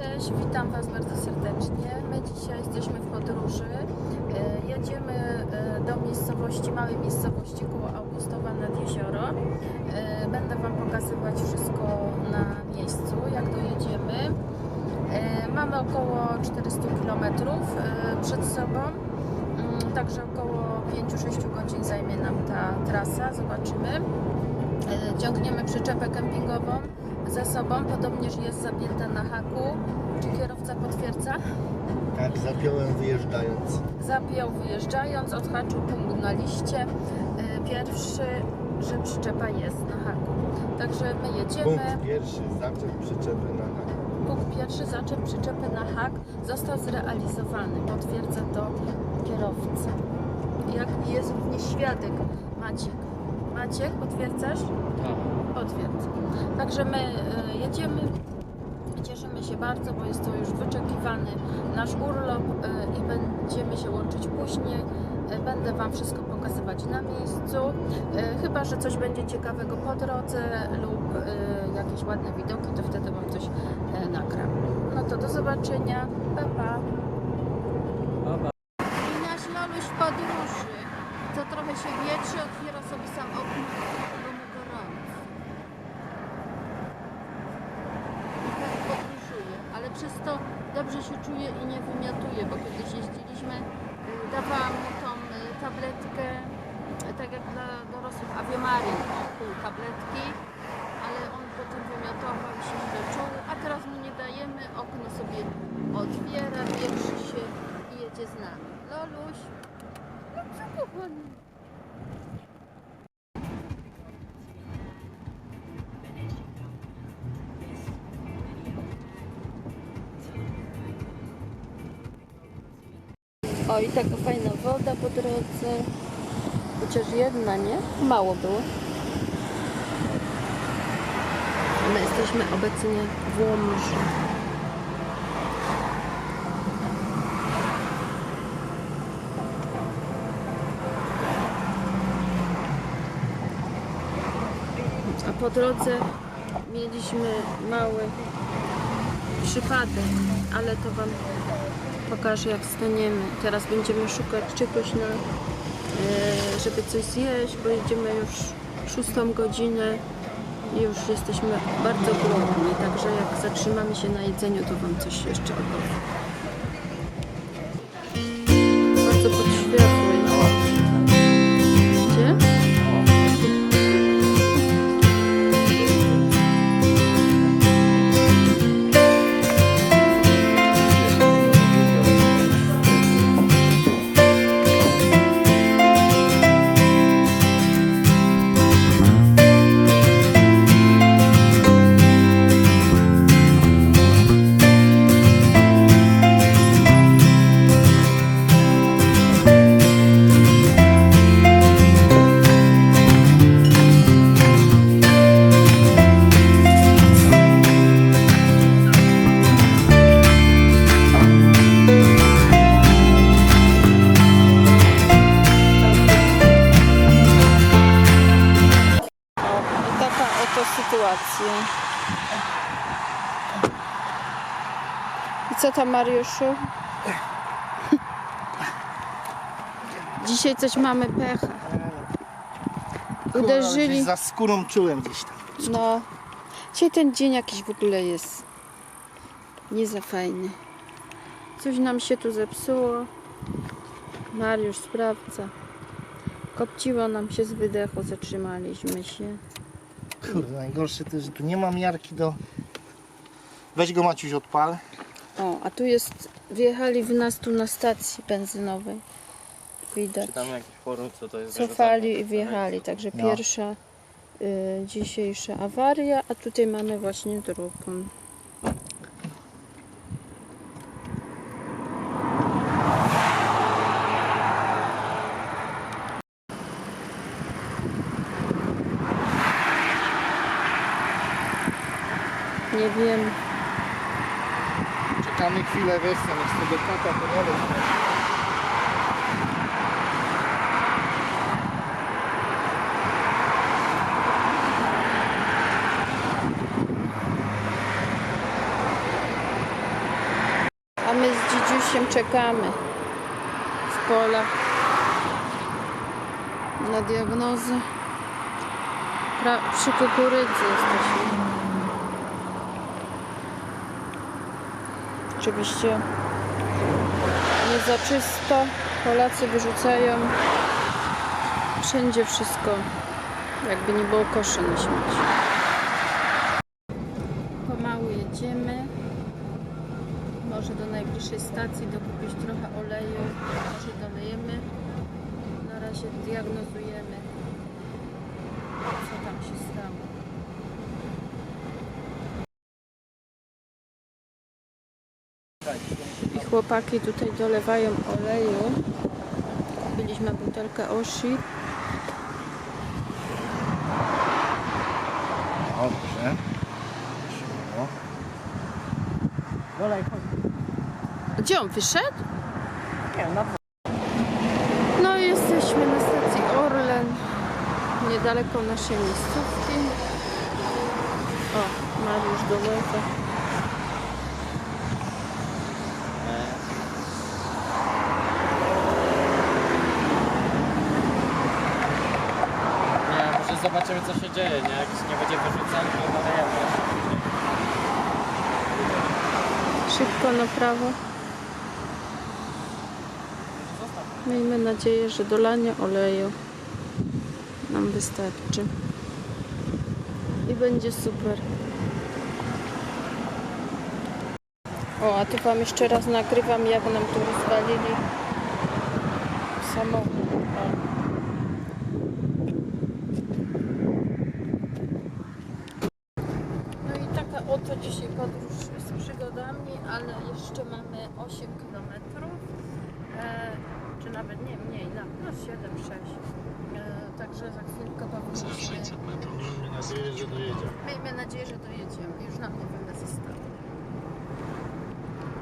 Cześć, witam Was bardzo serdecznie. My dzisiaj jesteśmy w podróży. E, Jedziemy e, do miejscowości, małej miejscowości koło Augustowa nad jezioro. E, Będę Wam pokazywać wszystko na miejscu, jak dojedziemy. Mamy około 400 km przed sobą, Mm, także około 5-6 godzin zajmie nam ta trasa. Zobaczymy. E, Ciągniemy przyczepę kempingową ze sobą, podobnież jest zapięta na haku. Czy kierowca potwierdza? Tak, zapiąłem wyjeżdżając. Zapiął wyjeżdżając, odhaczył punkt na liście. E, Pierwszy, że przyczepa jest na haku. Także my jedziemy. Punkt pierwszy, zaczep przyczepy na hak. Punkt pierwszy, zaczep przyczepy na hak został zrealizowany. Potwierdza to kierowca. Jak jest również świadek Maciek. Maciek, potwierdzasz? Potwierdzam. Także my e, jedziemy. Cieszymy się bardzo, bo jest to już wyczekiwany nasz urlop e, i będziemy się łączyć później. E, Będę Wam wszystko pokazywać na miejscu. Chyba, że coś będzie ciekawego po drodze lub jakieś ładne widoki, to wtedy Wam coś nagram. No to do zobaczenia. Pa, pa. I nasz Loluś w podróży. Co trochę się wietrzy, otwiera sobie sam okno, bo mu. I tak podróżuje, ale przez to dobrze się czuje i nie wymiotuje, bo kiedyś jeździliśmy, y, dawałam mu tą y, tabletkę, y, tak jak dla dorosłych Aviemarin, o pół tabletki, ale on potem wymiotował się źle czuł, a teraz mu nie dajemy, okno sobie otwiera, wietrzy się i jedzie z nami. Loluś, kochany? O i taka fajna woda po drodze. Chociaż jedna, nie? Mało było. My jesteśmy obecnie w Łomży. Po drodze mieliśmy mały przypadek, ale to Wam pokażę jak staniemy. Teraz będziemy szukać czegoś na, e, żeby coś zjeść, bo jedziemy już szóstą godzinę i już jesteśmy bardzo głodni, także jak zatrzymamy się na jedzeniu, to Wam coś jeszcze opowiem. Oto sytuacja. I co tam, Mariuszu? Dzisiaj coś mamy pecha. Uderzyli. Za skórą czułem gdzieś tam. No. Dzisiaj ten dzień jakiś w ogóle jest nie za fajny. Coś nam się tu zepsuło. Mariusz sprawdza. Kopciło nam się z wydechu, zatrzymaliśmy się. Kurde, najgorsze to, że tu nie mam miarki do... Weź go Maciuś odpal. O, a tu jest, wjechali w nas tu na stacji benzynowej. Widać. Czy tam jakieś forum, co to jest? Cofali i wjechali, także No. pierwsza y, dzisiejsza awaria, a tutaj mamy właśnie drugą. Nie wiem, Czekamy chwilę, wiesz, z tego kata to nie wiem. 8 czekamy w polach na diagnozę. Pra- przy kukurydzy jesteśmy. Oczywiście nie za czysto. Polacy wyrzucają wszędzie wszystko, jakby nie było koszy na śmieci. Pomału jedziemy. Może do najbliższej stacji dokupić trochę oleju. Może dolejemy. Na razie diagnozujemy, co tam się stało. I chłopaki tutaj dolewają oleju. Kupiliśmy butelkę Oshi. Dobrze. Śmiało. Dolej, chodź. Gdzie on wyszedł? Nie, na No i jesteśmy na stacji Orlen, niedaleko naszej miejscówki. O, Mariusz. Nie, zobaczymy co się dzieje, nie? Jak nie będzie wyrzucany, to nadajemy. Szybko na prawo. Miejmy nadzieję, że dolanie oleju nam wystarczy. I będzie super. O, a tu Wam jeszcze raz nagrywam, jak nam tu rozwalili samochód. O. No i taka oto dzisiaj podróż z przygodami, ale jeszcze mamy 8 km, e, czy nawet nie mniej, na plus 7-6. E, także za chwilkę powinniśmy. Miejmy nadzieję, że dojedziemy. Miejmy nadzieję, że dojedziemy. Już nam nie